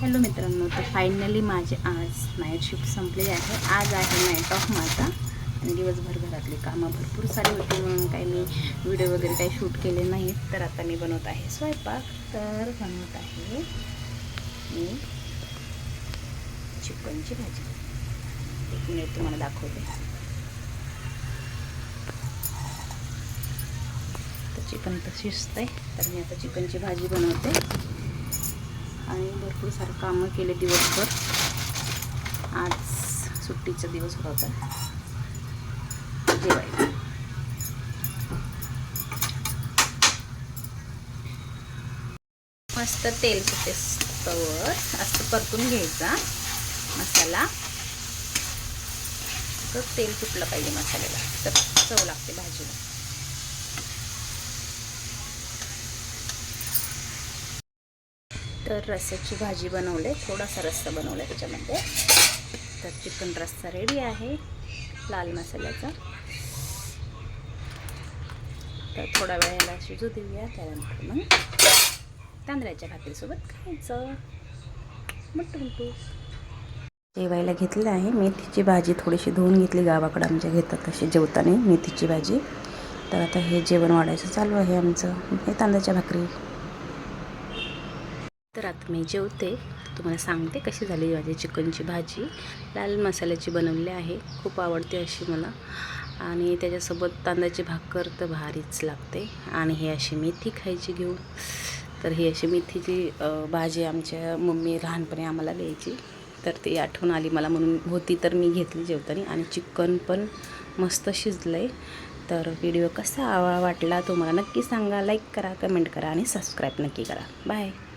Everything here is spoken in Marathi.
हॅलो मित्रांनो तर फायनली माझे आज नाईट शिफ्ट संपलेली आहे. आज आहे नाईट ऑफ माझा. आणि दिवसभर घरातली कामं भरपूर सारी होती म्हणून काही मी व्हिडिओ वगैरे काही शूट केले नाहीत. तर आता मी बनवत आहे स्वयंपाक. तर बनवत आहे मी चिकनची भाजी. एक मिनिट तुम्हाला दाखवते. तर चिकन तर आहे. तर मी आता चिकनची भाजी बनवते. आणि भरपूर सारं कामं केले दिवसभर. आज सुट्टीचा दिवस होता जेवायला. मस्त तेल सुटे तवर. असं परतून घ्यायचा मसाला. तर तेल सुटलं पाहिजे मसाल्याला? तर चव लागते भाजीला. तर रस्स्याची भाजी बनवले थोडासा रस्सा बनवला त्याच्यामध्ये. तर चिकन रस्सा रेडी आहे लाल मसाल्याचा. तर थोडा वेळेला शिजू देऊया त्यानंतर मग तांदळाच्या भाकरीसोबत खायचं. मट्टू मट्टू जेवायला घेतलं आहे मेथीची भाजी थोडीशी धुवून घेतली गावाकडं आमच्या घेतात तशी जेवताना मेथीची भाजी. तर आता हे जेवण वाढायचं चालू आहे आमचं हे तांदळाच्या भाकरी. तर आता मी जेवते. तुम्हाला सांगते कशी झाली माझी चिकनची भाजी. लाल मसाल्याची बनवली आहे. खूप आवडते अशी मला. आणि त्याच्यासोबत तांदळाची भाकर तर भारीच लागते. आणि हे अशी मेथी खायची घेऊन. तर ही अशी मेथीची भाजी आमच्या मम्मी लहानपणी आम्हाला द्यायची. तर ती आठवण आली मला म्हणून. होती तर मी घेतली जेवताना. आणि चिकन पण मस्त शिजलं आहे तर व्हिडिओ कसा आवा वाटला तुम्हाला नक्की सांगा. लाईक करा कमेंट करा आणि सबस्क्राईब नक्की करा. बाय.